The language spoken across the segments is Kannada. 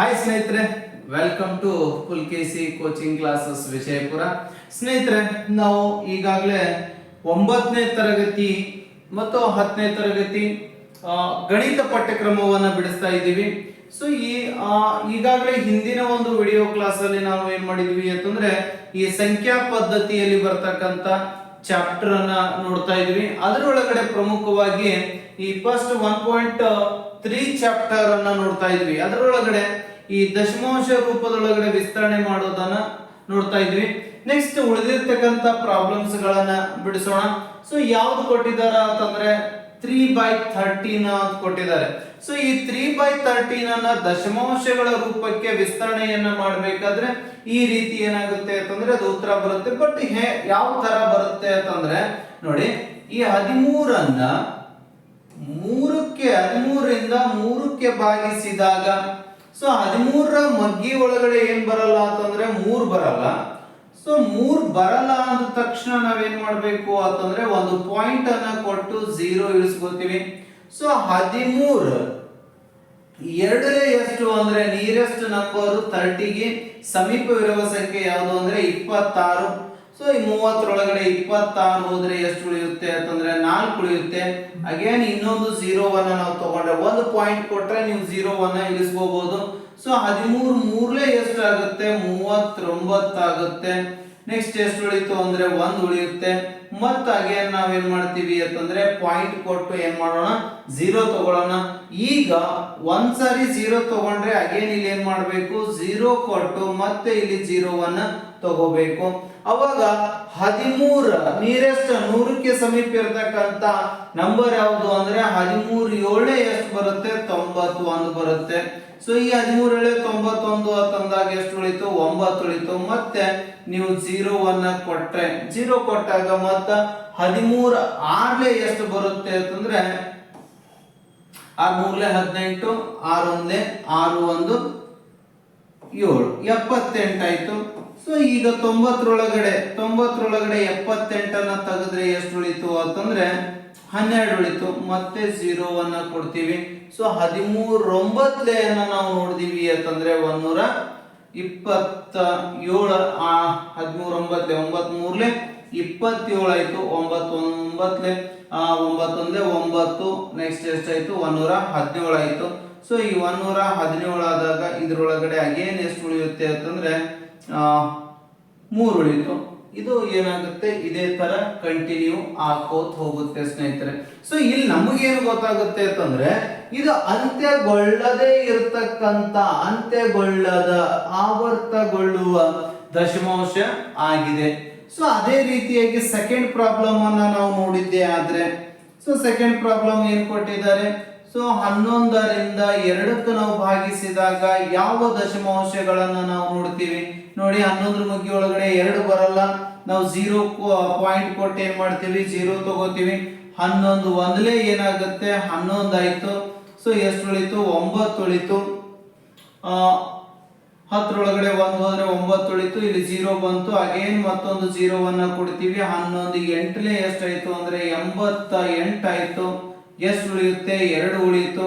ಹಾಯ್ ಸ್ನೇಹಿತರೆ. Welcome to Pulakeshi coaching classes Vijayapura. ಸ್ನೇಹಿತರೆ, ನಾವು ಈಗಾಗಲೇ ಒಂಬತ್ತನೇ ತರಗತಿ ಮತ್ತು ಹತ್ತನೇ ತರಗತಿ ಗಣಿತ ಪಠ್ಯಕ್ರಮವನ್ನು ಬಿಡಿಸ್ತಾ ಇದ್ದೀವಿ. ಸೊ ಈ ಈಗಾಗಲೇ ಹಿಂದಿನ ಒಂದು ವಿಡಿಯೋ ಕ್ಲಾಸ್ ಅಲ್ಲಿ ನಾವು ಏನು ಮಾಡಿದ್ವಿ ಅಂತಂದ್ರೆ, ಈ ಸಂಖ್ಯಾ ಪದ್ಧತಿಯಲ್ಲಿ ಬರ್ತಕ್ಕಂತ ಚಾಪ್ಟರ್ ಅನ್ನ ನೋಡ್ತಾ ಇದ್ವಿ ಅದರೊಳಗಡೆ ಪ್ರಮುಖವಾಗಿ ಈ first one point three chapter ಅನ್ನ ನೋಡ್ತಾ ಇದ್ವಿ. ಅದರೊಳಗಡೆ ಈ ದಶಮಾಂಶ ರೂಪದೊಳಗಡೆ ವಿಸ್ತರಣೆ ಮಾಡೋದನ್ನ ನೋಡ್ತಾ ಇದ್ವಿ. ನೆಕ್ಸ್ಟ್ ಉಳಿದಿರ್ತಕ್ಕಂಥ ಪ್ರಾಬ್ಲಮ್ಸ್ ಗಳನ್ನ ಬಿಡಿಸೋಣ. ಸೊ ಯಾವ್ದು ಕೊಟ್ಟಿದಾರ ಅಂತಂದ್ರೆ ತ್ರೀ ಬೈ ಥರ್ಟೀನ್ ಅಂತ ಕೊಟ್ಟಿದ್ದಾರೆ. ಸೊ ಈ ತ್ರೀ ಬೈ ತರ್ಟೀನ್ ಅನ್ನ ದಶಮಾಂಶಗಳ ರೂಪಕ್ಕೆ ವಿಸ್ತರಣೆಯನ್ನ ಮಾಡಬೇಕಾದ್ರೆ ಈ ರೀತಿ ಏನಾಗುತ್ತೆ ಅಂತಂದ್ರೆ ಅದು ಉತ್ತರ ಬರುತ್ತೆ. ಬಟ್ ಯಾವ ತರ ಬರುತ್ತೆ ಅಂತಂದ್ರೆ ನೋಡಿ, ಈ ಹದಿಮೂರನ್ನ ಮೂರಕ್ಕೆ ಹದಿಮೂರರಿಂದ ಮೂರಕ್ಕೆ ಭಾಗಿಸಿದಾಗ ಸೊ ಹದಿಮೂರರ ಮಗ್ಗಿ ಒಳಗಡೆ ಏನ್ ಬರಲ್ಲ ಅಂತಂದ್ರೆ ಮೂರ್ ಬರಲ್ಲ. ಸೊ ಮೂರ್ ಬರಲ್ಲ ಅಂದ ತಕ್ಷಣ ನಾವೇನ್ ಮಾಡ್ಬೇಕು ಅಂತಂದ್ರೆ ಒಂದು ಪಾಯಿಂಟ್ ಅನ್ನ ಕೊಟ್ಟು ಝೀರೋ ಇಳಿಸ್ಕೋತೀವಿ ಸೊ ಹದಿಮೂರು ಎರಡನೇ ಎಷ್ಟು ಅಂದ್ರೆ ನಿಯರೆಸ್ಟ್ ನಂಬರ್ ತರ್ಟಿಗೆ ಸಮೀಪವಿರುವ ಸಂಖ್ಯೆ ಯಾವುದು ಅಂದ್ರೆ ಇಪ್ಪತ್ತಾರು. ಸೊ ಈ ಮೂವತ್ತರೊಳಗಡೆ ಇಪ್ಪತ್ತಾರು ಹೋದ್ರೆ ಎಷ್ಟು ಉಳಿಯುತ್ತೆ ಅಂತಂದ್ರೆ ನಾಲ್ಕು ಉಳಿಯುತ್ತೆ. ಅಗೇನ್ ಇನ್ನೊಂದು ಝೀರೋವನ್ನ ನಾವು ತಗೊಂಡ್ರೆ ಒಂದು ಪಾಯಿಂಟ್ ಕೊಟ್ರೆ ನೀವು ಝೀರೋವನ್ನ ಇಳಿಸ್ಕೋಬಹುದು ಸೊ ಹದಿಮೂರು ಮೂರ್ಲೆ ಎಷ್ಟು ಆಗುತ್ತೆ? ಮೂವತ್ತೊಂಬತ್ತಾಗುತ್ತೆ. ನೆಕ್ಸ್ಟ್ ಎಷ್ಟು ಉಳಿತು ಅಂದ್ರೆ ಒಂದ್ ಉಳಿಯುತ್ತೆ. ಮತ್ತ ಅಗೇನ್ ನಾವೇನ್ ಮಾಡ್ತೀವಿ ಅಂತಂದ್ರೆ ಪಾಯಿಂಟ್ ಕೊಟ್ಟು ಏನು ಮಾಡೋಣ? ಝೀರೋ ತಗೊಳ್ಳೋಣ. ಈಗ ಒಂದು ಸಾರಿ ಝೀರೋ ತಗೊಂಡ್ರೆ ಅಗೇನ್ ಇಲ್ಲಿ ಏನು ಮಾಡಬೇಕು? ಝೀರೋ ಕೊಟ್ಟು ಮತ್ತೆ ಇಲ್ಲಿ ಝೀರೋವನ್ನ ತಗೋಬೇಕು. ಅವಾಗ ಹದಿಮೂರ ನೀರೆಸ್ಟ್ ನೂರಕ್ಕೆ ಸಮೀಪ ಇರತಕ್ಕಂತ ನಂಬರ್ ಯಾವುದು ಅಂದ್ರೆ ಹದಿಮೂರು ಏಳೇ ಎಷ್ಟು ಬರುತ್ತೆ? ತೊಂಬತ್ತು ಒಂದು ಬರುತ್ತೆ. ಸೊ ಈ ಹದಿಮೂರು ಏಳೆ ತೊಂಬತ್ತೊಂದು ಅಂತಂದಾಗ ಎಷ್ಟು ಉಳಿತು? ಒಂಬತ್ತು ಉಳಿತು. ಮತ್ತೆ ನೀವು ಜೀರೋವನ್ನ ಕೊಟ್ಟರೆ ಜೀರೋ ಕೊಟ್ಟಾಗ ಮತ್ತ ಹದಿಮೂರ ಆರ್ಲೆ ಎಷ್ಟು ಬರುತ್ತೆ ಅಂತಂದ್ರೆ ಆರ್ ಮೂರ್ಲೆ ಹದಿನೆಂಟು ಆರು ಒಂದೇ ಆರು ಒಂದು ಏಳು. ಎಪ್ಪತ್ತೆಂಟಾಯ್ತು ಸೊ ಈಗ ತೊಂಬತ್ತರೊಳಗಡೆ ತೊಂಬತ್ತರೊಳಗಡೆ ಎಪ್ಪತ್ತೆಂಟನ್ನ ತೆಗೆದ್ರೆ ಎಷ್ಟು ಉಳಿತು ಅಂತಂದ್ರೆ ಹನ್ನೆರಡು ಉಳಿತು, ಮತ್ತೆ ಝೀರೋವನ್ನು ಕೊಡ್ತೀವಿ. ಸೊ ಹದಿಮೂರೊಂಬತ್ಲೆಯನ್ನ ನಾವು ನೋಡಿದೀವಿ ಅಂತಂದ್ರೆ ಒಂದೂರ ಇಪ್ಪತ್ತ ಏಳು, ಆ ಹದಿಮೂರೊಂಬತ್ಲೆ ಒಂಬತ್ ಮೂರ್ಲೆ ಇಪ್ಪತ್ತೇಳು ಆಯ್ತು ಒಂಬತ್ತು ಒಂಬತ್ತೊಂದೇ ಒಂಬತ್ತು ನೆಕ್ಸ್ಟ್ ಎಷ್ಟಾಯ್ತು ಒಂದೂರ ಹದಿನೇಳು ಆಯ್ತು. ಸೊ ಈ ಒಂದೂರ ಹದಿನೇಳು ಆದಾಗ ಇದರೊಳಗಡೆ ಅಗೇನ್ ಎಷ್ಟು ಉಳಿಯುತ್ತೆ ಅಂತಂದ್ರೆ ಮೂರು ಉಳಿತು. ಇದು ಏನಾಗುತ್ತೆ? ಇದೇ ತರ ಕಂಟಿನ್ಯೂ ಆಕೋತ್ ಹೋಗುತ್ತೆ ಸ್ನೇಹಿತರೆ. ಸೊ ಇಲ್ಲಿ ನಮಗೇನು ಗೊತ್ತಾಗುತ್ತೆ ಅಂತಂದ್ರೆ, ಇದು ಅಂತ್ಯಗೊಳ್ಳದೇ ಇರತಕ್ಕಂತ, ಅಂತ್ಯಗೊಳ್ಳದ ಆವರ್ತಗೊಳ್ಳುವ ದಶಮಾಂಶ ಆಗಿದೆ. ಸೊ ಅದೇ ರೀತಿಯಾಗಿ ಸೆಕೆಂಡ್ ಪ್ರಾಬ್ಲಮ್ ಅನ್ನ ನಾವು ನೋಡಿದ್ದೆ ಆದ್ರೆ ಸೊ ಸೆಕೆಂಡ್ ಪ್ರಾಬ್ಲಮ್ ಏನ್ ಕೊಟ್ಟಿದ್ದಾರೆ? ಸೊ ಹನ್ನೊಂದರಿಂದ ಎರಡಕ್ಕೂ ನಾವು ಭಾಗಿಸಿದಾಗ ಯಾವ ದಶಮಾಂಶಗಳನ್ನ ನಾವು ನೋಡ್ತೀವಿ? ನೋಡಿ, ಹನ್ನೊಂದರ ಮುಗ್ಗಿ ಒಳಗಡೆ ಎರಡು ಬರಲ್ಲ. ನಾವು ಜೀರೋ ಪಾಯಿಂಟ್ ಕೊಟ್ಟು ಏನ್ ಮಾಡ್ತೀವಿ? ಜೀರೋ ತಗೋತೀವಿ. ಹನ್ನೊಂದು ಒಂದಲೇ ಏನಾಗುತ್ತೆ? ಹನ್ನೊಂದು ಆಯ್ತು. ಸೊ, ಎಷ್ಟು ಉಳಿತು? ಒಂಬತ್ತು ಉಳಿತು. ಆ, ಹತ್ತರೊಳಗಡೆ ಒಂದು ಹೋದ್ರೆ ಒಂಬತ್ತು ಉಳಿತು. ಇಲ್ಲಿ ಜೀರೋ ಬಂತು. ಅಗೇನ್ ಮತ್ತೊಂದು ಜೀರೋವನ್ನ ಕೊಡ್ತೀವಿ? ಹನ್ನೊಂದು ಎಂಟನೇ ಎಷ್ಟಾಯ್ತು ಅಂದ್ರೆ ಎಂಬತ್ತ ಎಂಟಾಯ್ತು ಎಷ್ಟು ಉಳಿಯುತ್ತೆ, ಎರಡು ಉಳಿಯಿತು.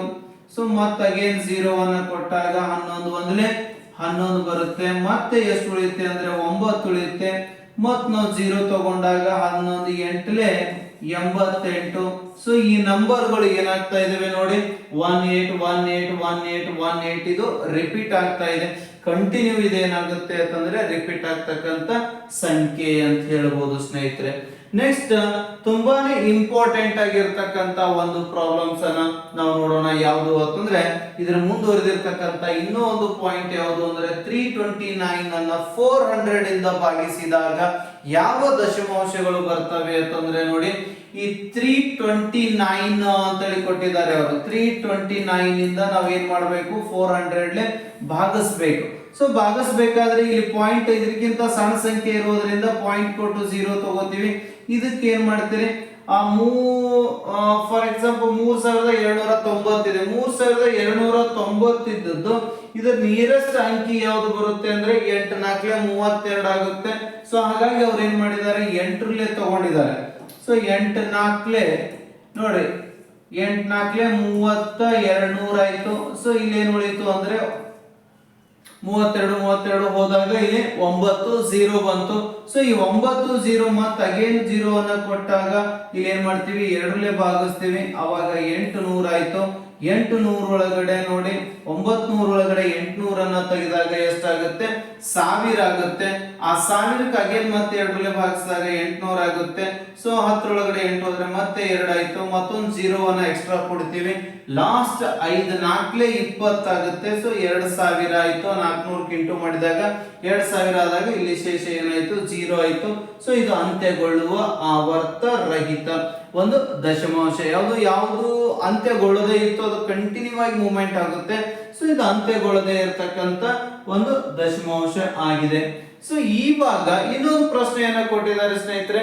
ಸೊ ಮತ್ತೆ ಅಗೇನ್ ಜೀರೋವನ್ನ ಕೊಟ್ಟಾಗ ಹನ್ನೊಂದು ಒಂದಲೇ ಹನ್ನೊಂದು ಬರುತ್ತೆ. ಮತ್ತೆ ಎಷ್ಟು ಉಳಿಯುತ್ತೆ ಅಂದ್ರೆ ಒಂಬತ್ತು ಉಳಿಯುತ್ತೆ. ಮತ್ ನಾವು ಜೀರೋ ತಗೊಂಡಾಗ ಹನ್ನೊಂದು ಎಂಟ್ಲೆ ಎಂಬತ್ತೆಂಟು. ಸೊ ಈ ನಂಬರ್ಗಳು ಏನಾಗ್ತಾ ಇದಾವೆ ನೋಡಿ. One eight one eight one eight one eight ಇದು ರಿಪೀಟ್ ಆಗ್ತಾ ಇದೆ. ಕಂಟಿನ್ಯೂ ಇದೆ ಏನಾಗುತ್ತೆ ಅಂತಂದ್ರೆ ರಿಪೀಟ್ ಆಗ್ತಕ್ಕಂತ ಸಂಖ್ಯೆ ಅಂತ ಹೇಳ್ಬೋದು ಸ್ನೇಹಿತರೆ. ನೆಕ್ಸ್ಟ್ ತುಂಬಾನೇ ಇಂಪಾರ್ಟೆಂಟ್ ಆಗಿರ್ತಕ್ಕಂತ ಒಂದು ಪ್ರಾಬ್ಲಮ್ಸ್ ಅನ್ನ ನಾವು ನೋಡೋಣ. ಯಾವುದು ಅಂತಂದ್ರೆ, ಇದ್ರ ಮುಂದುವರೆದಿರ್ತಕ್ಕಂತ ಇನ್ನೂ ಒಂದು ಪಾಯಿಂಟ್ ಯಾವುದು ಅಂದ್ರೆ ತ್ರೀ ಟ್ವೆಂಟಿ ನೈನ್ ಅನ್ನ ಫೋರ್ ಹಂಡ್ರೆಡ್ ಇಂದ ಭಾಗಿಸಿದಾಗ ಯಾವ ದಶಮಾಂಶಗಳು ಬರ್ತವೆ ಅಂತಂದ್ರೆ ನೋಡಿ, ಈ ತ್ರೀ ಟ್ವೆಂಟಿ ನೈನ್ ಅಂತೇಳಿ ಕೊಟ್ಟಿದ್ದಾರೆ ಅವರು. ತ್ರೀ ಟ್ವೆಂಟಿ ನೈನ್ ಇಂದ ನಾವ್ ಏನ್ ಮಾಡ್ಬೇಕು ಫೋರ್ ಹಂಡ್ರೆಡ್ ಭಾಗಿಸ್ಬೇಕು. ಸೊ ಭಾಗಿಸ್ಬೇಕಾದ್ರೆ ಇಲ್ಲಿ ಪಾಯಿಂಟ್ ಇದಕ್ಕಿಂತ ಸಣ್ಣ ಸಂಖ್ಯೆ ಇರೋದ್ರಿಂದ ಪಾಯಿಂಟ್ ಕೊಟ್ಟು ಝೀರೋ ತಗೋತೀವಿ. ಇದಕ್ಕೆ ಏನ್ ಮಾಡ್ತೀರಿ? ಆ ಮೂ ಫಾರ್ ಎಕ್ಸಾಂಪಲ್ ಮೂರ್ ಸಾವಿರದ ಏಳ್ನೂರ ತೊಂಬತ್ತಿದೆ. ಮೂರ್ ಸಾವಿರದ ಏಳ್ನೂರ ತೊಂಬತ್ತಿದ್ದದ್ದು, ಇದರ ನಿಯರೆಸ್ಟ್ ಅಂಕಿ ಯಾವ್ದು ಬರುತ್ತೆ ಅಂದ್ರೆ ಎಂಟು ನಾಲ್ಕಲೆ ಮೂವತ್ತೆರಡು ಆಗುತ್ತೆ. ಸೊ ಹಾಗಾಗಿ ಅವ್ರು ಏನ್ ಮಾಡಿದ್ದಾರೆ? ಎಂಟರಲ್ಲೇ ತಗೊಂಡಿದ್ದಾರೆ. ಸೊ ಎಂಟು ನಾಲ್ಕಲೆ, ನೋಡಿ, ಎಂಟು ನಾಲ್ಕಲೆ ಮೂವತ್ತ ಎರಡು ನೂರ ಆಯ್ತು ಸೊ ಇಲ್ಲಿ ಏನ್ ಉಳಿತು ಅಂದ್ರೆ ಮೂವತ್ತೆರಡು ಮೂವತ್ತೆರಡು ಹೋದಾಗ ಇಲ್ಲಿ ಒಂಬತ್ತು ಝೀರೋ ಬಂತು. ಸೊ ಈ ಒಂಬತ್ತು ಝೀರೋ ಮತ್ತೆ ಅಗೇನ್ ಜೀರೋ ಅನ್ನ ಕೊಟ್ಟಾಗ ಇಲ್ಲಿ ಏನ್ ಮಾಡ್ತೀವಿ? ಎರಡರಲ್ಲೇ ಭಾಗಿಸ್ತೀವಿ. ಅವಾಗ ಎಂಟು ನೂರ ಆಯ್ತು ಎಂಟು ನೂರ ಒಳಗಡೆ ನೋಡಿ ಒಂಬತ್ ನೂರ ಒಳಗಡೆ ಎಂಟುನೂರನ್ನ ತೆಗೆದಾಗ ಎಷ್ಟಾಗುತ್ತೆ? ಸಾವಿರ ಆಗುತ್ತೆ. ಆ ಸಾವಿರಕ್ಕೆ ಅಗೇನ್ ಮತ್ತೆ ಎರಡರಲ್ಲಿ ಭಾಗಿಸಿದಾಗ ಎಂಟುನೂರ ಆಗುತ್ತೆ. ಸೊ ಹತ್ತರೊಳಗಡೆ ಎಂಟು ಹೋದ್ರೆ ಮತ್ತೆ ಎರಡು ಆಯ್ತು ಮತ್ತೊಂದು ಜೀರೋವನ್ನ ಎಕ್ಸ್ಟ್ರಾ ಕೊಡ್ತೀವಿ. ಲಾಸ್ಟ್ ಐದು ನಾಲ್ಕಲೇ ಇಪ್ಪತ್ತಾಗುತ್ತೆ. ಸೊ ಎರಡ್ ಸಾವಿರ ಆಯ್ತು. ನಾಲ್ಕುನೂರಕ್ಕೆ ಇಂಟು ಮಾಡಿದಾಗ ಎರಡ್ ಸಾವಿರ ಆದಾಗ ಇಲ್ಲಿ ಶೇಷ ಏನಾಯ್ತು? ಜೀರೋ ಆಯ್ತು. ಸೊ ಇದು ಅಂತ್ಯಗೊಳ್ಳುವ ಆವರ್ತ ರಹಿತ. ಒಂದು ದಶಮಾಂಶ, ಯಾವುದು ಯಾವುದು ಅಂತ್ಯಗೊಳ್ಳದೆ ಇತ್ತು ಅದು ಕಂಟಿನ್ಯೂ ಆಗಿ ಮೂವ್ಮೆಂಟ್ ಆಗುತ್ತೆ. ಸೊ ಇದು ಅಂತ್ಯಗೊಳ್ಳದೆ ಇರತಕ್ಕಂತ ಒಂದು ದಶಮಾಂಶ ಆಗಿದೆ. ಸೊ ಭಾಗ ಇನ್ನೊಂದು ಪ್ರಶ್ನೆಯನ್ನ ಕೊಟ್ಟಿದ್ದಾರೆ ಸ್ನೇಹಿತರೆ.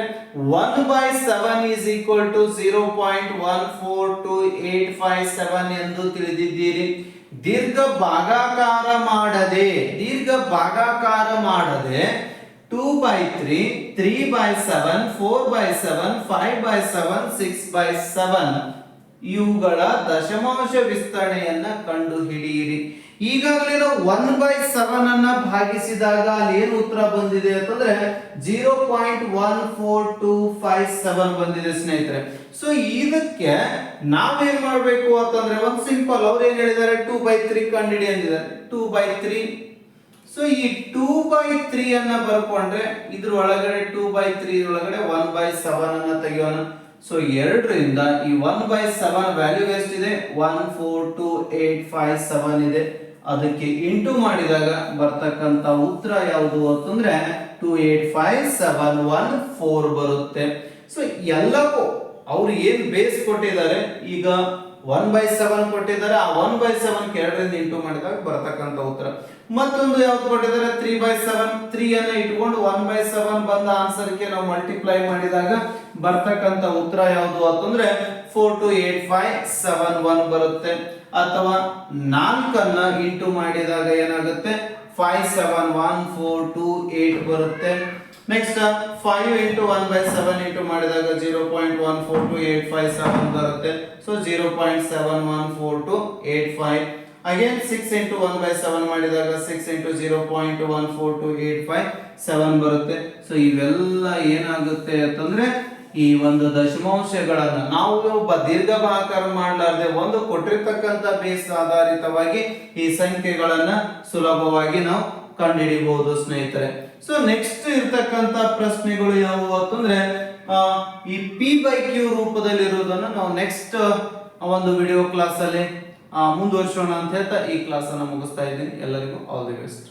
One by seven is equal to zero point one four two eight five seven ಎಂದು ತಿಳಿದಿದ್ದೀರಿ. ದೀರ್ಘ ಭಾಗಾಕಾರ ಮಾಡದೆ, ದೀರ್ಘ ಭಾಗಾಕಾರ ಮಾಡದೆ two by three three by seven four by seven five by seven six by seven ಇವುಗಳ ದಶಮಾಂಶ ವಿಸ್ತರಣೆಯನ್ನ ಕಂಡು ಹಿಡಿಯಿರಿ. ಈಗಾಗಲೇ ನಾವು ಒನ್ ಬೈ ಸೆವೆನ್ ಅನ್ನ ಭಾಗಿಸಿದಾಗ ಅಲ್ಲಿ ಏನು ಉತ್ತರ ಬಂದಿದೆ ಅಂತಂದ್ರೆ zero point one four two five seven ಬಂದಿದೆ ಸ್ನೇಹಿತರೆ. ಸೊ ಇದಕ್ಕೆ ನಾವೇನ್ ಮಾಡ್ಬೇಕು ಅಂತಂದ್ರೆ ಒಂದು ಸಿಂಪಲ್ ಅವ್ರು ಏನ್ ಹೇಳಿದ್ದಾರೆ? ಟೂ ಬೈ ತ್ರೀ ಕಂಡಿಡಿ ಅಂದಿದ್ದಾರೆ ಟೂ ಬೈ ತ್ರೀ ಸೊ ಈ ಟೂ ಬೈ ತ್ರೀ ಅನ್ನ ಬರ್ಕೊಂಡ್ರೆ ಇದ್ರ ಒಳಗಡೆ ಟೂ ಬೈ ತ್ರೀ ಒಳಗಡೆ ಒನ್ ಬೈ ಸೆವೆನ್ ಅನ್ನ ತೆಗೆಯೋಣ. ಸೊ ಎರಡರಿಂದ ಈ ಒನ್ ಬೈ ಸೆವೆನ್ ವ್ಯಾಲ್ಯೂ ಎಷ್ಟಿದೆ one four two eight five seven ಇದೆ. ಅದಕ್ಕೆ ಇಂಟು ಮಾಡಿದಾಗ ಬರ್ತಕ್ಕಂತ ಉತ್ತರ ಯಾವುದು ಅಂತಂದ್ರೆ two eight five seven one four ಬರುತ್ತೆ. ಸೊ ಎಲ್ಲವೂ ಅವ್ರು ಏನ್ ಬೇಸ್ ಕೊಟ್ಟಿದ್ದಾರೆ? ಈಗ ಒನ್ ಬೈ ಸೆವೆನ್ ಕೊಟ್ಟಿದ್ದಾರೆ. ಆ ಒನ್ ಬೈ ಸೆವೆನ್ ಎರಡರಿಂದ ಇಂಟು ಮಾಡಿದಾಗ ಬರ್ತಕ್ಕಂತ ಉತ್ತರ. ಮತ್ತೊಂದು ಯಾವ್ದು ಕೊಟ್ಟಿದ್ದಾರೆ? ತ್ರೀ ಬೈ ಸೆವೆನ್ ತ್ರೀ ಅನ್ನ ಇಟ್ಕೊಂಡು ಒನ್ ಬೈ ಸೆವೆನ್ ಬಂದ ಆನ್ಸರ್ಗೆ ನಾವು ಮಲ್ಟಿಪ್ಲೈ ಮಾಡಿದಾಗ ಬರ್ತಕ್ಕಂತ ಉತ್ತರ ಯಾವುದು ಅಂತಂದ್ರೆ four two eight five seven one ಬರುತ್ತೆ. ಅಥವಾ ನಾಲ್ಕನ್ನ ಇಂಟು ಮಾಡಿದಾಗ ಏನಾಗುತ್ತೆ? Five seven one four two eight ಬರುತ್ತೆ. Next five into one by seven into ಮಾಡಿದಾಗ zero point one four two eight five seven ಬರುತ್ತೆ. So zero point seven one four two eight five again six into one by seven ಮಾಡಿದಾಗ six into zero point one four two eight five seven ಬರುತ್ತೆ. ಸೊ ಇವೆಲ್ಲ ಏನಾಗುತ್ತೆ ಅಂತಂದ್ರೆ, ಈ ಒಂದು ದಶಮಾಂಶಗಳನ್ನ ನಾವು ಒಬ್ಬ ದೀರ್ಘ ಭಾಗಾಕಾರ ಮಾಡಲಾರ್ದೆ ಒಂದು ಕೊಟ್ಟಿರ್ತಕ್ಕಂಥ ಬೇಸ್ ಆಧಾರಿತವಾಗಿ ಈ ಸಂಖ್ಯೆಗಳನ್ನ ಸುಲಭವಾಗಿ ನಾವು ಕಂಡುಹಿಡಿಬಹುದು ಸ್ನೇಹಿತರೆ. ಸೊ ನೆಕ್ಸ್ಟ್ ಇರ್ತಕ್ಕಂಥ ಪ್ರಶ್ನೆಗಳು ಯಾವುವು ಅಂತಂದ್ರೆ ಈ ಪಿ ಬೈ ಕ್ಯೂ ರೂಪದಲ್ಲಿರುವುದನ್ನು ನಾವು ನೆಕ್ಸ್ಟ್ ಒಂದು ವಿಡಿಯೋ ಕ್ಲಾಸ್ ಅಲ್ಲಿ ಮುಂದುವರಿಸೋಣ ಅಂತ ಹೇಳ್ತಾ ಈ ಕ್ಲಾಸ್ ಅನ್ನ ಮುಗಿಸ್ತಾ ಇದ್ದೀನಿ. ಎಲ್ಲರಿಗೂ ಆಲ್ ದಿ ಬೆಸ್ಟ್